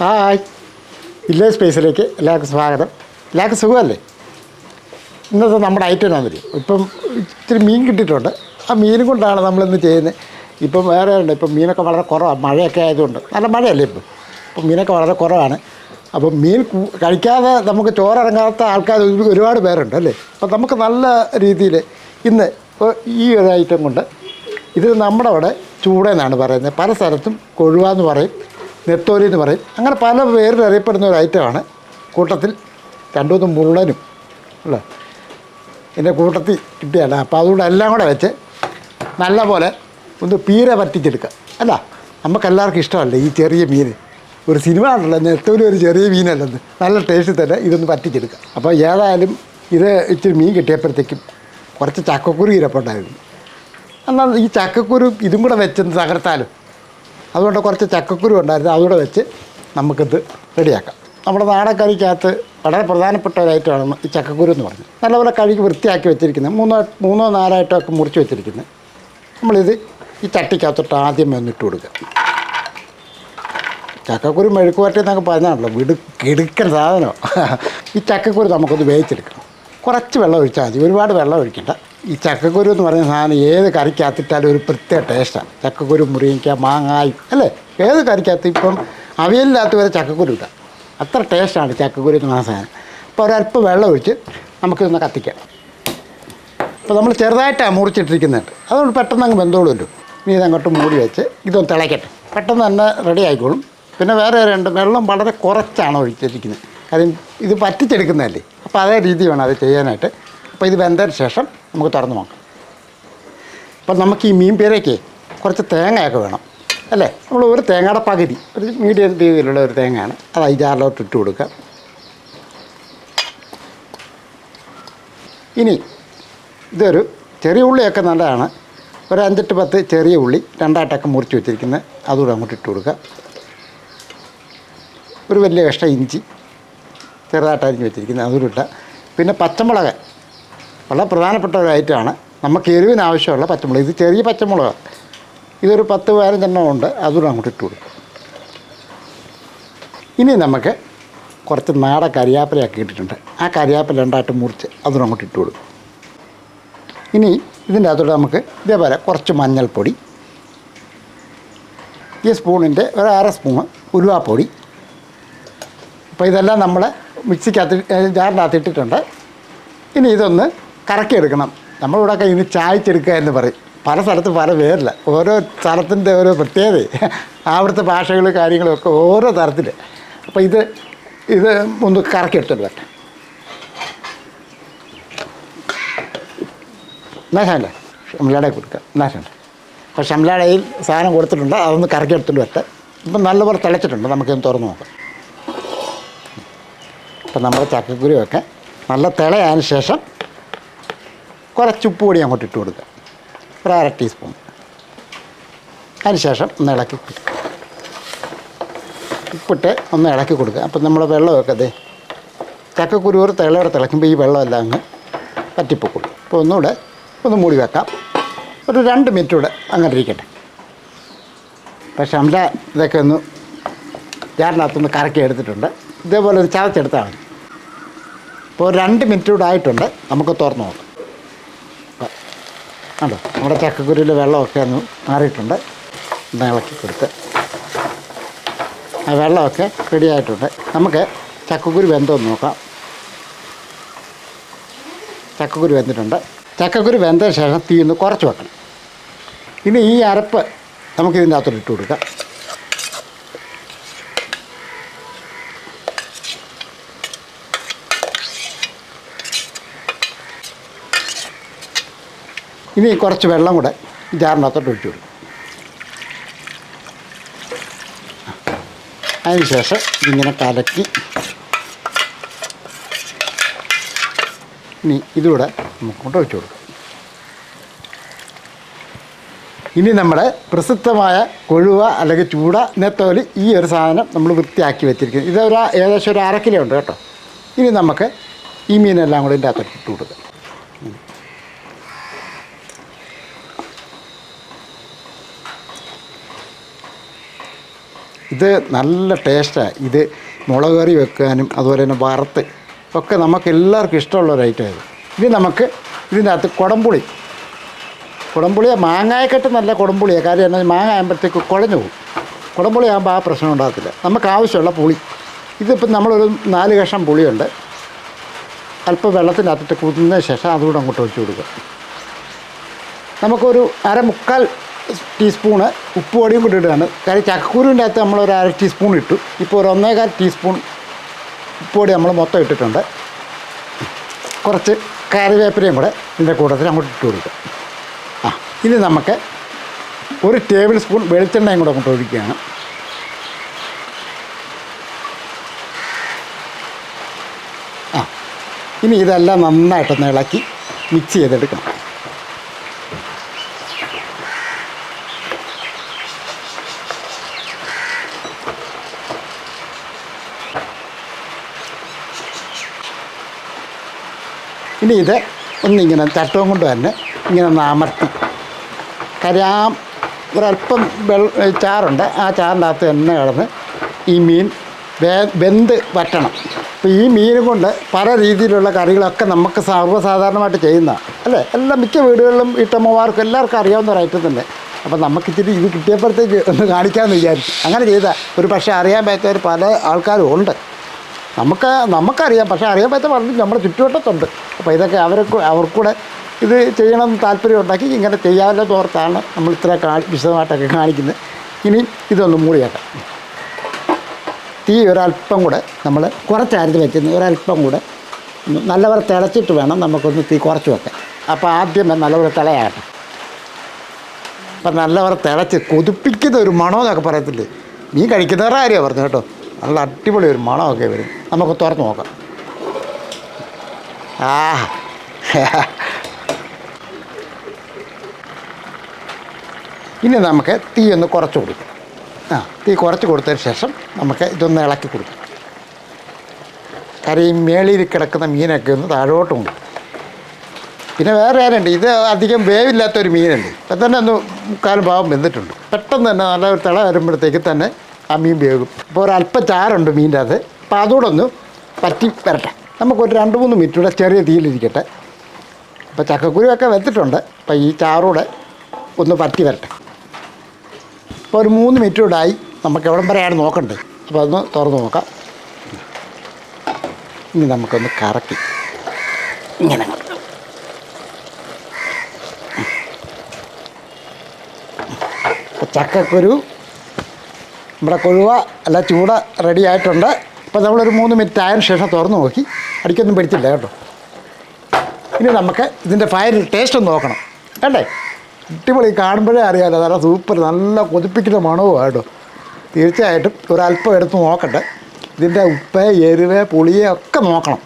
Hi. Village സ്പേസിലേക്ക് എല്ലാവർക്കും സ്വാഗതം. എല്ലാവർക്കും സുഖമല്ലേ? ഇന്നത്തെ നമ്മുടെ ഐറ്റം ആണ് വരും ഇപ്പം ഇത്തിരി മീൻ കിട്ടിയിട്ടുണ്ട്. ആ മീൻ കൊണ്ടാണ് നമ്മളിന്ന് ചെയ്യുന്നത്. ഇപ്പം വേറെ ഉണ്ട്. ഇപ്പം മീനൊക്കെ വളരെ കുറവാണ് മഴയൊക്കെ ആയതുകൊണ്ട്. നല്ല മഴയല്ലേ ഇപ്പം? അപ്പം മീനൊക്കെ വളരെ കുറവാണ്. അപ്പം മീൻ കഴിക്കാതെ നമുക്ക് ചോറിറങ്ങാത്ത ആൾക്കാർ ഒരുപാട് പേരുണ്ട് അല്ലേ? അപ്പം നമുക്ക് നല്ല രീതിയിൽ ഇന്ന് ഈ ഒരു ഐറ്റം കൊണ്ട് ഇത് നമ്മുടെ അവിടെ ചൂടെന്നാണ് പറയുന്നത്. പല സ്ഥലത്തും കൊഴുവ എന്ന് പറയും. നെത്തോലി എന്ന് പറയും. അങ്ങനെ പല പേരിൽ അറിയപ്പെടുന്ന ഒരു ഐറ്റമാണ് കൂട്ടത്തിൽ രണ്ടു മൂന്ന് മുള്ളനും. അല്ലേ? എന്റെ കൂട്ടത്തിൽ കിട്ടിയല്ല. അപ്പോൾ അതുകൊണ്ട് എല്ലാം കൂടെ വെച്ച് നല്ല പോലെ ഒന്ന് പീര പറ്റിച്ചെടുക്കുക. അല്ല നമുക്കെല്ലാവർക്കും ഇഷ്ടമല്ലേ ഈ ചെറിയ മീൻ? ഒരു സിനിമ ഉണ്ടല്ലോ നെത്തോലി ഒരു ചെറിയ മീനല്ലെന്ന്. നല്ല ടേസ്റ്റ് തന്നെ ഇതൊന്ന് പറ്റിച്ചെടുക്കുക. അപ്പോൾ ഏതായാലും ഇത് ഇച്ചിരി മീൻ കിട്ടിയപ്പോഴത്തേക്കും കുറച്ച് ചക്കക്കുരു ഇരപ്പുണ്ടായിരുന്നു. എന്നാൽ ഈ ചക്കക്കുരു ഇതും കൂടെ വെച്ചെന്ന് തകർത്താലും? അതുകൊണ്ട് കുറച്ച് ചക്കക്കുരു ഉണ്ടായിരുന്നു അതുകൂടെ വെച്ച് നമുക്കിത് റെഡിയാക്കാം. നമ്മുടെ നാടൻ കറിക്കകത്ത് വളരെ പ്രധാനപ്പെട്ട ഒരു ഐറ്റമാണ് ഈ ചക്കക്കുരു എന്ന് പറഞ്ഞത്. നല്ലപോലെ കഴുകി വൃത്തിയാക്കി വെച്ചിരിക്കുന്നത് മൂന്നോ മൂന്നോ നാലായിട്ടോ ഒക്കെ മുറിച്ച് വെച്ചിരിക്കുന്നത്. നമ്മളിത് ഈ ചട്ടിക്കകത്തോട്ട് ആദ്യം ഒന്നിട്ട് കൊടുക്കുക. ചക്കക്കുരു മെഴുക്കുവരട്ടി എന്നൊക്കെ പറഞ്ഞാണല്ലോ വിടു കിടുക്കൻ സാധനം ഈ ചക്കക്കുരു നമുക്കൊന്ന് വേവിച്ചെടുക്കണം. കുറച്ച് വെള്ളം ഒഴിച്ചാൽ മതി ഒരുപാട് വെള്ളം ഒഴിക്കണ്ട. ഈ ചക്കക്കുരു എന്ന് പറയുന്ന സാധനം ഏത് കറിക്കകത്തിട്ടാലും ഒരു പ്രത്യേക ടേസ്റ്റാണ്. ചക്കക്കുരു മുറിയിക്ക മാങ്ങായി അല്ലേ? ഏത് കറിക്കകത്ത് ഇപ്പം അവിയലിനകത്ത് വരെ ചക്കക്കുരു ഇടാം. അത്ര ടേസ്റ്റാണ് ചക്കക്കുരു എന്ന് പറയുന്ന സാധനം. അപ്പോൾ ഒരല്പം വെള്ളം ഒഴിച്ച് നമുക്കിതൊന്ന് കത്തിക്കാം. അപ്പോൾ നമ്മൾ ചെറുതായിട്ടാണ് മുറിച്ചിട്ടിരിക്കുന്നുണ്ട് അതുകൊണ്ട് പെട്ടെന്ന് അങ്ങ് ബന്ധമുള്ളൂ നീ ഇതങ്ങോട്ട് മൂടി വെച്ച് ഇതൊന്ന് തിളയ്ക്കട്ടെ. പെട്ടെന്ന് തന്നെ റെഡി ആയിക്കോളും. പിന്നെ വേറെ രണ്ട് വെള്ളം വളരെ കുറച്ചാണ് ഒഴിച്ചിരിക്കുന്നത്. കാര്യം ഇത് പറ്റിച്ചെടുക്കുന്നതല്ലേ. അപ്പോൾ അതേ രീതി വേണം അത് ചെയ്യാനായിട്ട്. അപ്പോൾ ഇത് വെന്തതിന് ശേഷം നമുക്ക് തുറന്ന് വാങ്ങാം അപ്പോൾ നമുക്ക് ഈ മീൻ പേരയ്ക്ക് കുറച്ച് തേങ്ങയൊക്കെ വേണം അല്ലേ? നമ്മൾ ഒരു തേങ്ങയുടെ പകുതി ഒരു മീഡിയം രീതിയിലുള്ള ഒരു തേങ്ങയാണ്. അത് അഞ്ചാറിലോട്ട് ഇട്ട് കൊടുക്കുക. ഇനി ഇതൊരു ചെറിയ ഉള്ളിയൊക്കെ നല്ലതാണ്. ഒരു അഞ്ചെട്ട് പത്ത് ചെറിയ ഉള്ളി രണ്ടായിട്ടൊക്കെ മുറിച്ച് വെച്ചിരിക്കുന്നത് അതുകൂടെ അങ്ങോട്ട് ഇട്ട് കൊടുക്കുക. ഒരു വലിയ കഷ്ണം ഇഞ്ചി ചെറുതായിട്ട് അരിഞ്ഞ് വെച്ചിരിക്കുന്നത് അതുകൂടെ ഇട്ട പിന്നെ പച്ചമുളക് വളരെ പ്രധാനപ്പെട്ട ഒരു ഐറ്റമാണ് നമുക്ക് എരിവിന് ആവശ്യമുള്ള പച്ചമുളക്. ഇത് ചെറിയ പച്ചമുളക്. ഇതൊരു പത്ത് പതിനഞ്ചെണ്ണം ഉണ്ട്. അതുകൂടെ അങ്ങോട്ട് ഇട്ട് കൊടുക്കും. ഇനി നമുക്ക് കുറച്ച് നാടൻ കരിയാപ്പിലയൊക്കെ ഇട്ടിട്ടുണ്ട്. ആ കരിയാപ്പില രണ്ടായിട്ട് മുറിച്ച് അതുകൂടെ അങ്ങോട്ട് ഇട്ട് കൊടുക്കും. ഇനി ഇതിന്റെ അകത്തോടെ നമുക്ക് ഇതേപോലെ കുറച്ച് മഞ്ഞൾപ്പൊടി ഈ സ്പൂണിന്റെ ഒരു അര സ്പൂണ് ഉലുവാപ്പൊടി. അപ്പോൾ ഇതെല്ലാം നമ്മൾ മിക്സിക്കകത്ത് ജാറിനകത്ത് ഇട്ടിട്ടുണ്ട്. ഇനി ഇതൊന്ന് കറക്കിയെടുക്കണം. നമ്മളിവിടെയൊക്കെ ഇനി ചായച്ചെടുക്കുക എന്ന് പറയും. പല സ്ഥലത്ത് പല പേരില്ല ഓരോ സ്ഥലത്തിന്റെ ഓരോ പ്രത്യേകത. അവിടുത്തെ ഭാഷകൾ കാര്യങ്ങളൊക്കെ ഓരോ തരത്തിൽ അപ്പോൾ ഇത് ഇത് ഒന്ന് കറക്കിയെടുത്തിട്ട് വരട്ടെ. എന്നാശാണ്ടേ ഷംലയുടെ കൊടുക്കുക എന്നാശാണ്ട് അപ്പോൾ ഷംലാടയിൽ സാധനം കൊടുത്തിട്ടുണ്ട്. അതൊന്ന് കറക്കി എടുത്തിട്ട് വരട്ടെ. ഇപ്പം നല്ലപോലെ തിളച്ചിട്ടുണ്ട്. നമുക്കൊന്ന് തുറന്ന് നോക്കാം. അപ്പം നമ്മുടെ ചക്കക്കുരുവൊക്കെ നല്ല തിളയതിന് ശേഷം കുറച്ച് ഉപ്പ് പൊടി അങ്ങോട്ട് ഇട്ട് കൊടുക്കുക. ഒരു അര ടീസ്പൂൺ അതിന് ശേഷം ഒന്ന് ഇളക്കി. ഉപ്പിട്ട് ഒന്ന് ഇളക്കി കൊടുക്കുക. അപ്പം നമ്മൾ വെള്ളമൊക്കെ അതെ ചക്കക്കുരു ഒരു തിളയോടെ തിളയ്ക്കുമ്പോൾ ഈ വെള്ളമെല്ലാം അങ്ങ് പറ്റിപ്പോക്കുള്ളൂ അപ്പോൾ ഒന്നുകൂടെ ഒന്ന് മൂടി വെക്കാം. ഒരു രണ്ട് മിനിറ്റ് കൂടെ അങ്ങനെ ഇരിക്കട്ടെ. പക്ഷേ നമ്മുടെ ഇതൊക്കെ ഒന്ന് ജാറിനകത്തൊന്ന് കറക്കി എടുത്തിട്ടുണ്ട്. ഇതേപോലെ ഒന്ന് ഇപ്പോൾ ഒരു രണ്ട് മിനിറ്റ് കൂടെ ആയിട്ടുണ്ട്. നമുക്ക് തുറന്നു നോക്കാം. കണ്ടോ? നമ്മുടെ ചക്കക്കുരുവിൽ വെള്ളമൊക്കെ ഒന്ന് മാറിയിട്ടുണ്ട്. ഒന്ന് ഇളക്കി കൊടുത്ത്. ആ വെള്ളമൊക്കെ റെഡിയായിട്ടുണ്ട്. നമുക്ക് ചക്കക്കുരു വെന്തോന്ന് നോക്കാം. ചക്കക്കുരു വെന്തിട്ടുണ്ട്. ചക്കക്കുരു വെന്തതിന് ശേഷം തീ ഒന്ന് കുറച്ച് വെക്കണം. ഇനി ഈ അരപ്പ് നമുക്കിതിന്റെ അകത്തോട്ട് ഇട്ട് കൊടുക്കാം. ഇനി കുറച്ച് വെള്ളം കൂടെ ജാറിനകത്തോട്ട് ഒഴിച്ചു കൊടുക്കും. അതിന് ശേഷം ഇങ്ങനെ കലക്കി ഇനി ഇതുകൂടെ നമുക്കോട്ട് ഒഴിച്ചു കൊടുക്കാം. ഇനി നമ്മുടെ പ്രസിദ്ധമായ കൊഴുവ അല്ലെങ്കിൽ ചൂട നെത്തോലി ഈ ഒരു സാധനം നമ്മൾ വൃത്തിയാക്കി വെച്ചിരിക്കുന്നത് ഇതൊരു ഏകദേശം ഒരു അര കിലോ ഉണ്ട് കേട്ടോ. ഇനി നമുക്ക് ഈ മീനെല്ലാം കൂടി ഇതിന്റെ അകത്തോട്ട് ഇട്ട് കൊടുക്കാം. ഇത് നല്ല ടേസ്റ്റാണ് ഇത് മുളക് കറി വെക്കാനും അതുപോലെ തന്നെ വറുത്ത് ഒക്കെ നമുക്ക് എല്ലാവർക്കും ഇഷ്ടമുള്ള ഒരു ഐറ്റം ഇത് ഇനി നമുക്ക് ഇതിന്റെ അകത്ത് കുടംപുളി. കുടംപുളിയെ മാങ്ങായക്കെട്ട് നല്ല കുടംപുളിയാണ് കാര്യം എന്നാൽ മാങ്ങ ആകുമ്പോഴത്തേക്ക് കുഴഞ്ഞു പോകും. കുടംപുളി ആകുമ്പോൾ ആ പ്രശ്നം ഉണ്ടാകത്തില്ല. നമുക്ക് ആവശ്യമുള്ള പുളി. ഇതിപ്പം നമ്മളൊരു നാല് കഷ്ണം പുളിയുണ്ട്. അല്പം വെള്ളത്തിനകത്തിട്ട് കുതിർന്നതിന് ശേഷം അതുകൂടെ അങ്ങോട്ട് ഒഴിച്ചു കൊടുക്കുക. നമുക്കൊരു അര മുക്കാൽ ടീസ്പൂണ് ഉപ്പുപൊടിയും കൂടി ഇടുകയാണ് കാര്യം ചക്കക്കുരുവിന്റെ അകത്ത് ഒരു അര ടീസ്പൂൺ ഇട്ടു. ഇപ്പോൾ ഒരു ഒന്നേകാൽ ടീസ്പൂൺ ഉപ്പുപൊടി നമ്മൾ മൊത്തം ഇട്ടിട്ടുണ്ട്. കുറച്ച് കറിവേപ്പിലയും കൂടെ ഇതിന്റെ കൂട്ടത്തിൽ അങ്ങോട്ട് ഇട്ട് കൊടുക്കുക ആ ഇനി നമുക്ക് ഒരു ടേബിൾ സ്പൂൺ വെളിച്ചെണ്ണയും കൂടെ അങ്ങോട്ട് ഒഴിക്കുകയാണ്. ആ ഇനി ഇതെല്ലാം നന്നായിട്ടൊന്ന് ഇളക്കി മിക്സ് ചെയ്തെടുക്കണം ഇനി ഇത് ഒന്നിങ്ങനെ ചട്ടവും കൊണ്ട് തന്നെ ഇങ്ങനെ ഒന്ന് അമർത്തി. കാര്യം ആ ഒരല്പം വെള്ള ചാറുണ്ട്. ആ ചാറിന്റെ അകത്ത് തന്നെ കിടന്ന് ഈ മീൻ വേ വെന്ത് വറ്റണം. അപ്പോൾ ഈ മീൻ കൊണ്ട് പല രീതിയിലുള്ള കറികളൊക്കെ നമുക്ക് സർവസാധാരണമായിട്ട് ചെയ്യുന്നതാണ് അല്ലേ? എല്ലാ മിക്ക വീടുകളിലും ഇട്ടമ്മമാർക്കും എല്ലാവർക്കും അറിയാവുന്ന ഒരു ഐറ്റം തന്നെ. അപ്പോൾ നമുക്ക് ഇച്ചിരി ഇത് കിട്ടിയപ്പോഴത്തേക്ക് ഒന്ന് കാണിക്കാമെന്ന് വിചാരിച്ചു. അങ്ങനെ ചെയ്താൽ ഒരു പക്ഷേ അറിയാൻ പറ്റാത്തവർ പല ആൾക്കാരും ഉണ്ട്. നമുക്ക് നമുക്കറിയാം. പക്ഷേ അറിയാൻ പറ്റാത്ത പറഞ്ഞിട്ട് നമ്മുടെ ചുറ്റുവട്ടത്തുണ്ട്. അപ്പോൾ ഇതൊക്കെ അവർക്ക് അവർക്കൂടെ ഇത് ചെയ്യണമെന്ന് താല്പര്യം ഉണ്ടാക്കി ഇങ്ങനെ ചെയ്യാമല്ലോ തോർത്താണ് നമ്മൾ ഇത്ര കാ വിശദമായിട്ടൊക്കെ കാണിക്കുന്നത്. ഇനി ഇതൊന്ന് മൂടിയാക്കാം. തീ ഒരല്പം കൂടെ നമ്മൾ കുറച്ചായിരുന്നു വെക്കുന്നത് ഒരല്പം കൂടെ നല്ലപോലെ തിളച്ചിട്ട് വേണം നമുക്കൊന്ന് തീ കുറച്ച് വെക്കാൻ. അപ്പോൾ ആദ്യമേ നല്ലപോലെ തിളയാകട്ടെ. അപ്പം നല്ലപോലെ തിളച്ച് കൊതിപ്പിക്കുന്ന ഒരു മണമെന്നൊക്കെ പറയത്തില്ലേ? നീ കഴിക്കുന്നവരുടെ കാര്യമാണ് പറഞ്ഞു കേട്ടോ. നല്ല അടിപൊളി ഒരു മണമൊക്കെ വരും. നമുക്ക് തുറന്ന് നോക്കാം. ആ. ഇനി നമുക്ക് തീ ഒന്ന് കുറച്ച് കൊടുക്കും. ആ തീ കുറച്ച് കൊടുത്തതിന് ശേഷം നമുക്ക് ഇതൊന്ന് ഇളക്കി കൊടുക്കാം. കാര്യം മേളിയിൽ കിടക്കുന്ന മീനൊക്കെ ഒന്ന് താഴോട്ട് കൊണ്ടു. പിന്നെ വേറെ ആരുണ്ട്? ഇത് അധികം വേവില്ലാത്തൊരു മീനുണ്ട്. ഇപ്പം തന്നെ ഒന്ന് മുക്കാലും ഭാഗം വെന്തിട്ടുണ്ട്. പെട്ടെന്ന് തന്നെ നല്ല ഒരു തിള വരുമ്പോഴത്തേക്ക് തന്നെ ആ മീൻ വേകും അപ്പോൾ ഒരല്പ ചാരുണ്ട് മീന്റെ അത് അപ്പോൾ അതുകൂടെ ഒന്ന് പറ്റി വരട്ടെ. നമുക്കൊരു രണ്ട് മൂന്ന് മിനിറ്റ് കൂടെ ചെറിയ തീയിലിരിക്കട്ടെ. അപ്പോൾ ചക്കക്കുരുവൊക്കെ വെച്ചിട്ടുണ്ട്. അപ്പോൾ ഈ ചാറൂടെ ഒന്ന് പറ്റി വരട്ടെ. അപ്പോൾ ഒരു മൂന്ന് മിനിറ്റ് കൂടെ ആയി നമുക്ക് എവിടം വരെയാണ് നോക്കണ്ടേ? അപ്പോൾ അതൊന്ന് തുറന്ന് നോക്കാം. ഇനി നമുക്കൊന്ന് കറക്കി ഇങ്ങനെ ചക്കക്കുരു നമ്മുടെ കൊഴുവ അല്ല ചൂട റെഡി ആയിട്ടുണ്ട്. അപ്പോൾ നമ്മളൊരു മൂന്ന് മിനിറ്റ് ആയതിനു ശേഷം തുറന്ന് നോക്കി. അടിക്കൊന്നും പിടിച്ചില്ല കേട്ടോ. ഇനി നമുക്ക് ഇതിന്റെ ഫയൽ ടേസ്റ്റ് ഒന്ന് നോക്കണം. അല്ലേ അടിപൊളി കാണുമ്പോഴേ അറിയാമല്ലോ നല്ല സൂപ്പർ നല്ല കൊതിപ്പിക്കുന്ന മണവും കേട്ടോ. തീർച്ചയായിട്ടും ഒരല്പം എടുത്ത് നോക്കട്ടെ. ഇതിന്റെ ഉപ്പ് എരിവ് പുളിയെ ഒക്കെ നോക്കണം.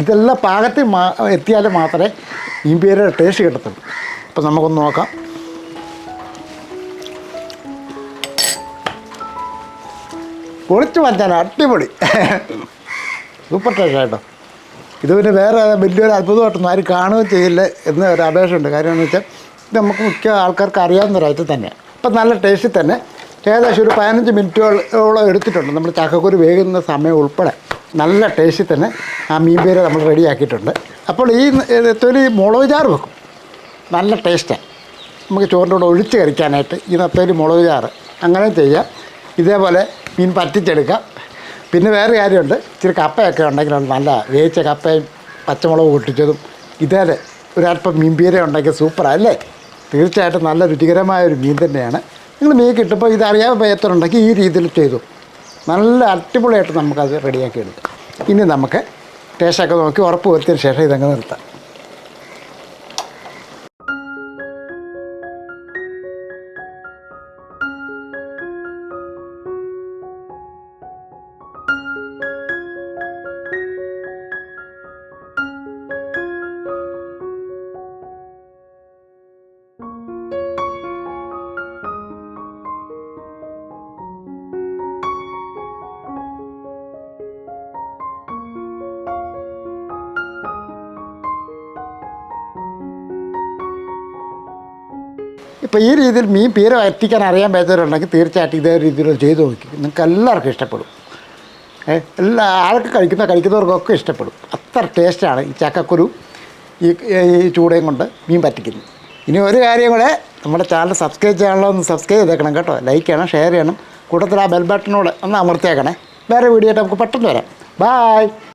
ഇതെല്ലാം പാകത്തിൽ മാ എത്തിയാൽ മാത്രമേ മീൻ പേരുടെ ടേസ്റ്റ് കിട്ടത്തുള്ളൂ. അപ്പം നമുക്കൊന്ന് നോക്കാം. പൊളിച്ച് മാറ്റാൻ അടിപൊളി. സൂപ്പർ ടേസ്റ്റ് കേട്ടോ ഇത് പിന്നെ വേറെ വലിയൊരു അത്ഭുതമായിട്ടൊന്നും ആരും കാണുകയും ചെയ്യില്ല എന്ന ഒരു അപേക്ഷയുണ്ട്. കാര്യം എന്ന് വെച്ചാൽ ഇത് നമുക്ക് മിക്ക ആൾക്കാർക്ക് അറിയാവുന്ന ഒരു ഐറ്റം തന്നെയാണ് അപ്പം നല്ല ടേസ്റ്റിൽ തന്നെ. ഏകദേശം ഒരു പതിനഞ്ച് മിനിറ്റോളം എടുത്തിട്ടുണ്ട്. നമ്മൾ ചക്കക്കുരു വേകുന്ന സമയം ഉൾപ്പെടെ നല്ല ടേസ്റ്റിൽ തന്നെ ആ മീൻ പേര് നമ്മൾ റെഡിയാക്കിയിട്ടുണ്ട് അപ്പോൾ ഈ തൊലി മുളക് ചാറ് വെക്കും. നല്ല ടേസ്റ്റാണ് നമുക്ക് ചോറിന്റെ കൂടെ ഒഴിച്ച് കഴിക്കാനായിട്ട് ഈ നത്തൊലി മുളക് ചാറ് അങ്ങനെ ചെയ്യാം. ഇതേപോലെ മീൻ പറ്റിച്ചെടുക്കാം. പിന്നെ വേറെ കാര്യമുണ്ട്. ഇച്ചിരി കപ്പയൊക്കെ ഉണ്ടെങ്കിൽ നല്ല വേവിച്ച കപ്പയും പച്ചമുളക് പൊട്ടിച്ചതും ഇതേ ഒരല്പം മീൻ പീര ഉണ്ടെങ്കിൽ സൂപ്പറാണ് അല്ലേ? തീർച്ചയായിട്ടും നല്ല രുചികരമായ ഒരു മീൻ തന്നെയാണ്. നിങ്ങൾ മീൻ കിട്ടുമ്പോൾ ഇത് അറിയാൻ ഉണ്ടെങ്കിൽ ഈ രീതിയിൽ ചെയ്തു. നല്ല അടിപൊളിയായിട്ട് നമുക്കത് റെഡിയാക്കി എടുക്കാം. ഇനി നമുക്ക് ടേസ്റ്റൊക്കെ നോക്കി ഉറപ്പ് വരുത്തിയതിന് ശേഷം ഇതങ്ങ് നിർത്താം. ഇപ്പോൾ ഈ രീതിയിൽ മീൻ പീര വറ്റിക്കാൻ അറിയാൻ പറ്റുന്നവരുണ്ടെങ്കിൽ തീർച്ചയായിട്ടും ഇതേ രീതിയിൽ ചെയ്ത് നോക്കി. നിങ്ങൾക്ക് എല്ലാവർക്കും ഇഷ്ടപ്പെടും. എല്ലാ ആൾക്ക് കഴിക്കുന്ന കഴിക്കുന്നവർക്കൊക്കെ ഇഷ്ടപ്പെടും. അത്ര ടേസ്റ്റാണ് ഈ ചക്കക്കുരു ഈ ഈ ചൂടയും കൊണ്ട് മീൻ പറ്റിക്കുന്നത്. ഇനി ഒരു കാര്യം കൂടെ നമ്മുടെ ചാനൽ സബ്സ്ക്രൈബ് ചെയ്യാനുള്ള ഒന്ന് സബ്സ്ക്രൈബ് ചെയ്തേക്കണം കേട്ടോ. ലൈക്ക് ചെയ്യണം ഷെയർ ചെയ്യണം. കൂട്ടത്തിൽ ആ ബെൽ ബട്ടനോട് ഒന്ന് അമർത്തിയേക്കണേ. വേറെ വീഡിയോ ആയിട്ട് നമുക്ക് പെട്ടെന്ന് വരാം. ബായ്